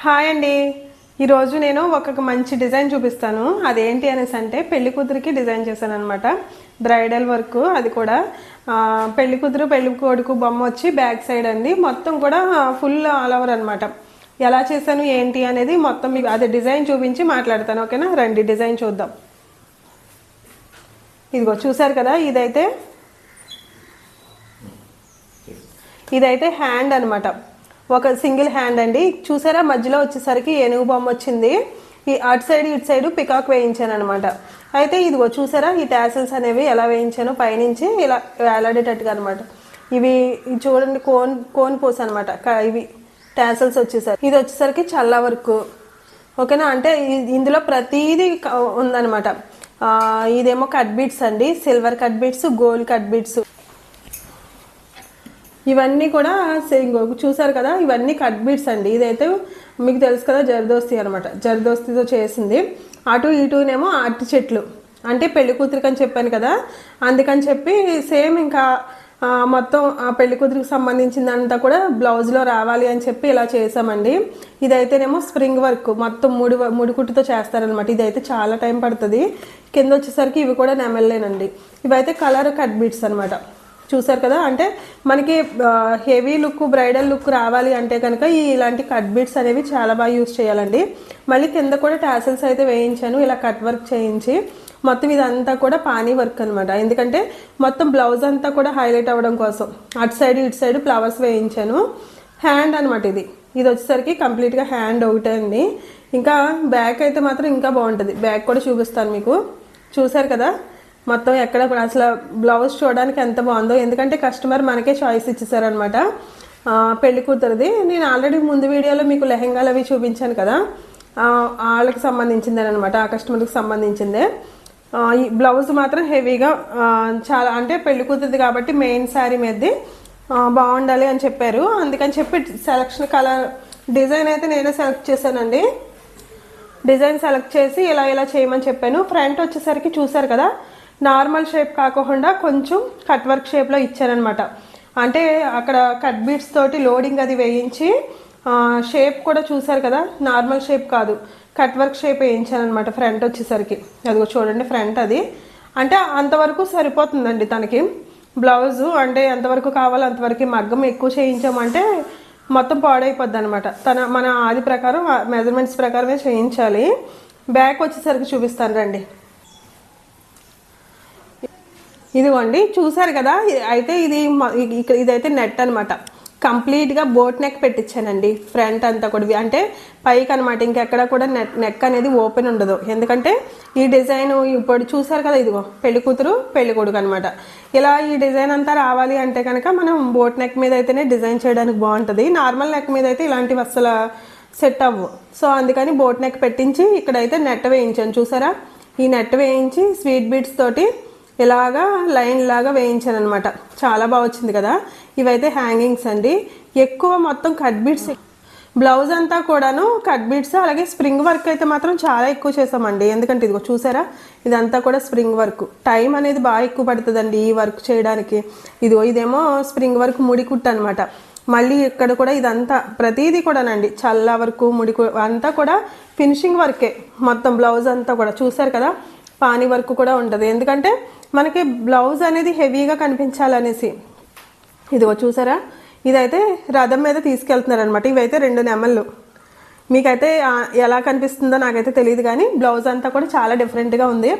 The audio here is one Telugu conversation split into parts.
హాయ్ అండి. ఈరోజు నేను ఒక మంచి డిజైన్ చూపిస్తాను. అదేంటి అనేసి అంటే పెళ్ళి కూతురికి డిజైన్ చేశాను అనమాట బ్రైడల్ వర్క్ అది కూడా. పెళ్ళి కూతురు పెళ్ళి కొడుకు బొమ్మ వచ్చి బ్యాక్ సైడ్ అండి మొత్తం కూడా ఫుల్ ఆల్ ఓవర్ అనమాట ఎలా చేశాను ఏంటి అనేది మొత్తం మీకు అదే డిజైన్ చూపించి మాట్లాడతాను ఓకేనా? రండి డిజైన్ చూద్దాం. ఇదిగో చూసారు కదా ఇదైతే ఇదైతే హ్యాండ్ అన్నమాట. ఒక సింగిల్ హ్యాండ్ అండి. చూసారా? మధ్యలో వచ్చేసరికి ఏనుగు బొమ్మ వచ్చింది. ఈ అటు సైడ్ ఇటు సైడ్ పికాక్ వేయించాను అనమాట అయితే ఇదిగో చూసారా? ఈ టాసిల్స్ అనేవి ఎలా వేయించాను పైనుంచి ఇలా వేలాడేటట్టుగా అనమాట ఇవి చూడండి కోన్ కోన్ పోస్ అనమాట ఇవి టాసిల్స్ వచ్చేసరికి. ఇది వచ్చేసరికి చల్ల వర్క్. ఓకేనా? అంటే ఇందులో ప్రతిదీ ఉందనమాట ఇదేమో కట్ బీట్స్ అండి. Silver cut beads gold cut beads. ఇవన్నీ కూడా సేమ్ చూసారు కదా ఇవన్నీ కట్ బీట్స్ అండి. ఇదైతే మీకు తెలుసు కదా జరదోస్తి అనమాట జరదోస్తితో చేసింది. అటు ఇటునేమో అరటి చెట్లు. అంటే పెళ్ళి కూతురికి అని చెప్పాను కదా అందుకని చెప్పి సేమ్ ఇంకా మొత్తం ఆ పెళ్ళి కూతురికి సంబంధించిందంతా కూడా బ్లౌజ్లో రావాలి అని చెప్పి ఇలా చేసామండి. ఇదైతేనేమో స్ప్రింగ్ వర్క్. మొత్తం ముడి ముడి కుట్టుతో చేస్తారనమాట ఇదైతే చాలా టైం పడుతుంది. కింద వచ్చేసరికి ఇవి కూడా నెమల్లేనండి ఇవైతే కలర్ కట్ బీట్స్ అనమాట చూసారు కదా? అంటే మనకి హెవీ లుక్ బ్రైడల్ లుక్ రావాలి అంటే కనుక ఈ ఇలాంటి కట్ బిట్స్ అనేవి చాలా బాగా యూస్ చేయాలండి. మళ్ళీ కింద కూడా టాసిల్స్ అయితే వేయించాను ఇలా కట్ వర్క్ చేయించి. మొత్తం ఇదంతా కూడా పానీ వర్క్ అనమాట ఎందుకంటే మొత్తం బ్లౌజ్ అంతా కూడా హైలైట్ అవ్వడం కోసం. అటు సైడ్ ఇటు సైడ్ ఫ్లవర్స్ వేయించాను. హ్యాండ్ అనమాట ఇది. ఇది వచ్చేసరికి కంప్లీట్గా హ్యాండ్ ఒకటే అండి. ఇంకా బ్యాక్ అయితే మాత్రం ఇంకా బాగుంటుంది. బ్యాక్ కూడా చూపిస్తాను మీకు. చూసారు కదా? మొత్తం ఎక్కడ అసలు బ్లౌజ్ చూడడానికి ఎంత బాగుందో. ఎందుకంటే కస్టమర్ మనకే చాయిస్ ఇచ్చేసారనమాట పెళ్ళి కూతురుది. నేను ఆల్రెడీ ముందు వీడియోలో మీకు లెహెంగాలు అవి చూపించాను కదా. వాళ్ళకి సంబంధించిందేనమాట ఆ కస్టమర్కి సంబంధించిందే. ఈ బ్లౌజ్ మాత్రం హెవీగా చాలా అంటే పెళ్ళి కూతురుది కాబట్టి మెయిన్ శారీ మీదది. బాగుండాలి అని చెప్పారు. అందుకని చెప్పి సెలక్షన్ కలర్ డిజైన్ అయితే నేనే సెలెక్ట్ చేశానండి. డిజైన్ సెలెక్ట్ చేసి ఇలా ఇలా చేయమని చెప్పాను. ఫ్రంట్ వచ్చేసరికి చూసారు కదా నార్మల్ షేప్ కాకుండా కొంచెం కట్ వర్క్ షేప్లో ఇచ్చారనమాట అంటే అక్కడ కట్ బీట్స్ తోటి లోడింగ్ అది వేయించి షేప్ కూడా చూసారు కదా నార్మల్ షేప్ కాదు. కట్ వర్క్ షేప్ వేయించానమాట ఫ్రంట్ వచ్చేసరికి. అదిగో చూడండి ఫ్రంట్ అది. అంటే అంతవరకు సరిపోతుందండి తనకి. బ్లౌజు అంటే ఎంతవరకు కావాలో అంతవరకు మగ్గం ఎక్కువ చేయించామంటే మొత్తం పాడైపోద్ది అనమాట తన మన ఆది ప్రకారం మెజర్మెంట్స్ ప్రకారమే చేయించాలి. బ్యాక్ వచ్చేసరికి చూపిస్తాను రండి. ఇదిగోండి చూసారు కదా అయితే ఇది ఇక్కడ ఇదైతే నెట్ అనమాట కంప్లీట్గా బోట్ నెక్ పెట్టించానండి ఫ్రంట్ అంతా కూడా. అంటే పైకి అనమాట ఇంకెక్కడ కూడా నెక్ నెక్ అనేది ఓపెన్ ఉండదు. ఎందుకంటే ఈ డిజైన్ ఇప్పుడు చూసారు కదా ఇదిగో పెళ్ళి కూతురు పెళ్ళి కొడుకు అనమాట ఇలా ఈ డిజైన్ అంతా రావాలి అంటే కనుక మనం బోట్ నెక్ మీద అయితేనే డిజైన్ చేయడానికి బాగుంటుంది. నార్మల్ నెక్ మీద అయితే ఇలాంటివి అస్సలు సెట్ అవ్వు. సో అందుకని బోట్ నెక్ పెట్టించి ఇక్కడైతే నెట్ వేయించాను. చూసారా? ఈ నెట్ వేయించి స్వీట్ బీట్స్ తోటి ఇలాగా లైన్ లాగా వేయించాను అనమాట చాలా బాగా వచ్చింది కదా. ఇవైతే హ్యాంగింగ్స్ అండి. ఎక్కువ మొత్తం కట్ బీట్స్ బ్లౌజ్ అంతా కూడాను కట్ బీట్స్ అలాగే స్ప్రింగ్ వర్క్ అయితే మాత్రం చాలా ఎక్కువ చేసామండి ఎందుకంటే ఇదిగో చూసారా? ఇదంతా కూడా స్ప్రింగ్ వర్క్. టైం అనేది బాగా ఎక్కువ పడుతుందండి ఈ వర్క్ చేయడానికి. ఇదిగో ఇదేమో స్ప్రింగ్ వర్క్ ముడి కుట్టు అనమాట మళ్ళీ ఇక్కడ కూడా ఇదంతా ప్రతిదీ కూడానండి. చల్ల వరకు ముడి అంతా కూడా ఫినిషింగ్ వర్కే. మొత్తం బ్లౌజ్ అంతా కూడా. చూసారు కదా? పానీ వర్క్ కూడా ఉంటుంది. ఎందుకంటే మనకి బ్లౌజ్ అనేది హెవీగా కనిపించాలనేసి. ఇదిగో చూసారా? ఇదైతే రథం మీద తీసుకెళ్తున్నారు అనమాట ఇవైతే రెండు నెమళ్ళు. మీకైతే ఎలా కనిపిస్తుందో నాకైతే తెలియదు కానీ బ్లౌజ్ అంతా కూడా చాలా డిఫరెంట్గా ఉంది.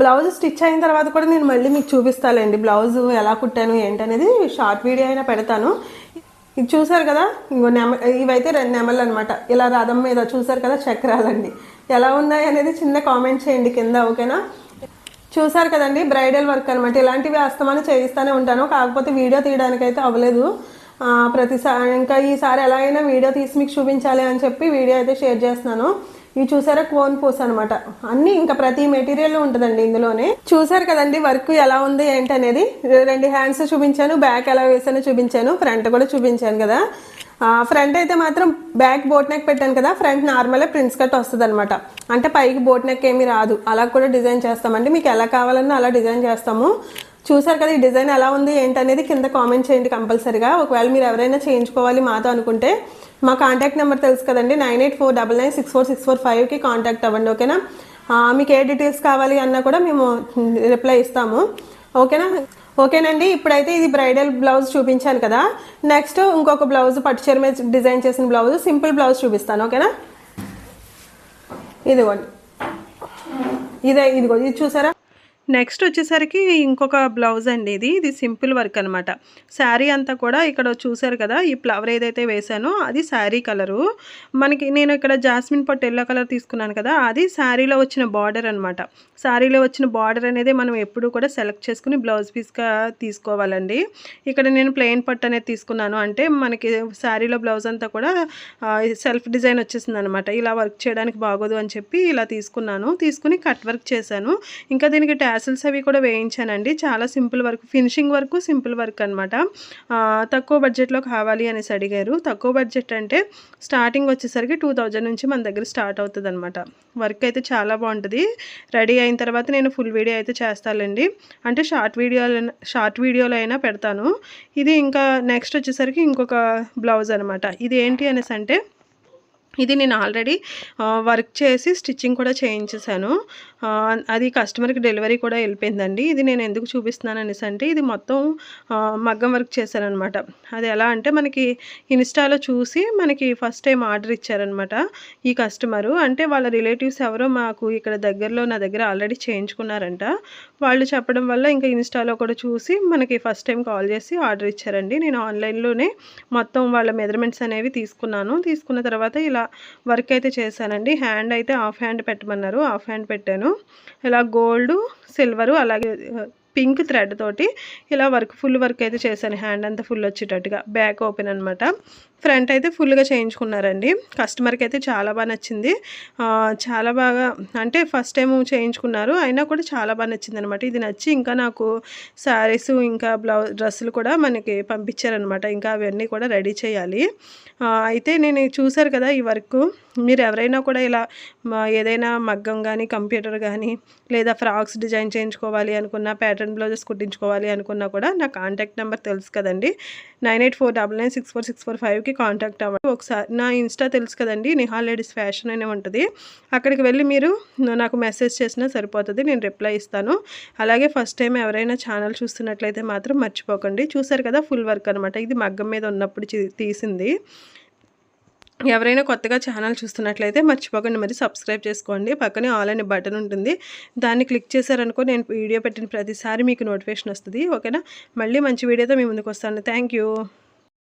బ్లౌజ్ స్టిచ్ అయిన తర్వాత కూడా నేను మళ్ళీ మీకు చూపిస్తాలేండి. బ్లౌజ్ ఎలా కుట్టాను ఏంటనేది షార్ట్ వీడియో అయినా పెడతాను. ఇది చూసారు కదా? ఇంకో నెమ ఇవైతే రెండు నెమలు అనమాట ఇలా రథం మీద చూసారు కదా చక్రాలండి ఎలా ఉన్నాయి అనేది చిన్న కామెంట్ చేయండి కింద ఓకేనా? చూసారు కదండి? బ్రైడల్ వర్క్ అనమాట ఇలాంటివి అస్తమానం చేయిస్తూనే ఉంటాను. కాకపోతే వీడియో తీయడానికి అయితే అవ్వలేదు ప్రతిసారి ఇంకా ఈసారి ఎలా అయినా వీడియో తీసి మీకు చూపించాలి అని చెప్పి వీడియో అయితే షేర్ చేస్తున్నాను. ఇవి చూసారా? కోన్ పూస్ అనమాట అన్ని ఇంకా ప్రతి మెటీరియల్ ఉంటుందండి ఇందులోనే. చూసారు కదండి వర్క్ ఎలా ఉంది ఏంటి అనేది రెండు హ్యాండ్స్ చూపించాను బ్యాక్ ఎలా వేసానో చూపించాను ఫ్రంట్ కూడా చూపించాను కదా. ఫ్రంట్ అయితే మాత్రం బ్యాక్ బోట్ నెక్ పెట్టాను కదా ఫ్రంట్ నార్మల్ ప్రిన్స్ కట్ వస్తుంది అనమాట అంటే పైకి బోట్ నెక్ ఏమీ రాదు. అలా కూడా డిజైన్ చేస్తామండి. మీకు ఎలా కావాలన్నా అలా డిజైన్ చేస్తాము. చూసారు కదా ఈ డిజైన్ ఎలా ఉంది ఏంటనేది కింద కామెంట్ చేయండి కంపల్సరిగా. ఒకవేళ మీరు ఎవరైనా చేయించుకోవాలి మాతో అనుకుంటే మా కాంటాక్ట్ నెంబర్ తెలుసు కదండి nine eight four double nine six four six four ఫైవ్కి కాంటాక్ట్ అవ్వండి ఓకేనా? మీకు ఏ డీటెయిల్స్ కావాలి అన్నా కూడా మేము రిప్లై ఇస్తాము. ఓకేనా? ఓకేనండి ఇప్పుడైతే ఇది బ్రైడల్ బ్లౌజ్ చూపించాను కదా. నెక్స్ట్ ఇంకొక బ్లౌజ్ పట్టు చీర మీద డిజైన్ చేసిన బ్లౌజ్ సింపుల్ బ్లౌజ్ చూపిస్తాను ఓకేనా? ఇదిగోండి. ఇదే ఇదిగో ఇది చూసారా? నెక్స్ట్ వచ్చేసరికి ఇంకొక బ్లౌజ్ అండి ఇది. ఇది సింపుల్ వర్క్ అనమాట శారీ అంతా కూడా ఇక్కడ చూసారు కదా ఈ ఫ్లవర్ ఏదైతే వేసానో అది శారీ కలరు. మనకి నేను ఇక్కడ జాస్మిన్ పట్టు ఎల్లో కలర్ తీసుకున్నాను కదా అది శారీలో వచ్చిన బార్డర్ అనమాట శారీలో వచ్చిన బార్డర్ అనేది మనం ఎప్పుడు కూడా సెలెక్ట్ చేసుకుని బ్లౌజ్ పీస్గా తీసుకోవాలండి. ఇక్కడ నేను ప్లెయిన్ పట్టు అనేది తీసుకున్నాను. అంటే మనకి శారీలో బ్లౌజ్ అంతా కూడా సెల్ఫ్ డిజైన్ వచ్చేసింది అనమాట ఇలా వర్క్ చేయడానికి బాగోదు అని చెప్పి ఇలా తీసుకున్నాను. తీసుకుని కట్ వర్క్ చేశాను. ఇంకా దీనికి ట్యాసిల్స్ అవి కూడా వేయించానండి. చాలా simple work finishing work simple work అనమాట తక్కువ బడ్జెట్లో కావాలి అనేసి అడిగారు. తక్కువ బడ్జెట్ అంటే స్టార్టింగ్ వచ్చేసరికి టూ థౌజండ్ నుంచి మన దగ్గర స్టార్ట్ అవుతుంది అనమాట వర్క్ అయితే చాలా బాగుంటుంది. రెడీ అయిన తర్వాత నేను ఫుల్ వీడియో అయితే చేస్తానండి. అంటే షార్ట్ వీడియోలు షార్ట్ వీడియోలో అయినా పెడతాను. ఇది ఇంకా నెక్స్ట్ వచ్చేసరికి ఇంకొక బ్లౌజ్ అనమాట ఇది ఏంటి అనేసి అంటే ఇది నేను ఆల్రెడీ వర్క్ చేసి స్టిచ్చింగ్ కూడా చేయించేసాను అది కస్టమర్కి డెలివరీ కూడా వెళ్ళిపోయిందండి. ఇది నేను ఎందుకు చూపిస్తున్నాను అనేసి అంటే ఇది మొత్తం మగ్గం వర్క్ చేశానమాట అది ఎలా అంటే మనకి ఇన్స్టాలో చూసి మనకి ఫస్ట్ టైం ఆర్డర్ ఇచ్చారనమాట ఈ కస్టమరు. అంటే వాళ్ళ రిలేటివ్స్ ఎవరో మాకు ఇక్కడ దగ్గరలో నా దగ్గర ఆల్రెడీ చేయించుకున్నారంట. వాళ్ళు చెప్పడం వల్ల ఇంకా ఇన్స్టాలో కూడా చూసి మనకి ఫస్ట్ టైం కాల్ చేసి ఆర్డర్ ఇచ్చారండి. నేను ఆన్లైన్లోనే మొత్తం వాళ్ళ మెజర్మెంట్స్ అనేవి తీసుకున్నాను. తీసుకున్న తర్వాత ఇలా వర్క్ అయితే చేశానండి. హ్యాండ్ అయితే హాఫ్ హ్యాండ్ పెట్టమన్నారు. హాఫ్ హ్యాండ్ పెట్టాను. ఇలా గోల్డ్ సిల్వరు అలాగే పింక్ థ్రెడ్ తోటి ఇలా వర్క్ ఫుల్ వర్క్ అయితే చేశాను. హ్యాండ్ అంతా ఫుల్ వచ్చేటట్టుగా. బ్యాక్ ఓపెన్ అనమాట ఫ్రంట్ అయితే ఫుల్గా చేయించుకున్నారండి. కస్టమర్కి అయితే చాలా బాగా నచ్చింది. చాలా బాగా అంటే ఫస్ట్ టైం చేయించుకున్నారు. అయినా కూడా చాలా బాగా నచ్చింది అనమాట ఇది నచ్చి ఇంకా నాకు శారీస్ ఇంకా బ్లౌజ్ డ్రెస్సులు కూడా మనకి పంపించారనమాట. ఇంకా అవన్నీ కూడా రెడీ చేయాలి. అయితే నేను చూసారు కదా ఈ వర్క్. మీరు ఎవరైనా కూడా ఇలా ఏదైనా మగ్గం కానీ కంప్యూటర్ కానీ లేదా ఫ్రాక్స్ డిజైన్ చేయించుకోవాలి అనుకున్నా ప్యాటర్న్ బ్లౌజెస్ కుట్టించుకోవాలి అనుకున్నా కూడా నా కాంటాక్ట్ నెంబర్ తెలుసు కదండి. Nine eight four double nine six four six four ఫైవ్కి కాంటాక్ట్ అవ్వండి. ఒకసారి నా ఇన్స్టా తెలుసు కదండి నిహా లేడీస్ ఫ్యాషన్ అనే ఉంటుంది. అక్కడికి వెళ్ళి మీరు నాకు మెసేజ్ చేసినా సరిపోతుంది నేను రిప్లై ఇస్తాను. అలాగే ఫస్ట్ టైం ఎవరైనా ఛానల్ చూస్తున్నట్లయితే మాత్రం మర్చిపోకండి. చూసారు కదా ఫుల్ వర్క్ అనమాట ఇది మగ్గం మీద ఉన్నప్పుడు తీసింది. ఎవరైనా కొత్తగా ఛానల్ చూస్తున్నట్లయితే మర్చిపోకండి. మరి సబ్స్క్రైబ్ చేసుకోండి. పక్కనే ఆల్ అనే బటన్ ఉంటుంది. దాన్ని క్లిక్ చేశారనుకో నేను వీడియో పెట్టిన ప్రతిసారి మీకు నోటిఫికేషన్ వస్తుంది. ఓకేనా? మళ్ళీ మంచి వీడియోతో మీ ముందుకు వస్తాను. Thank you.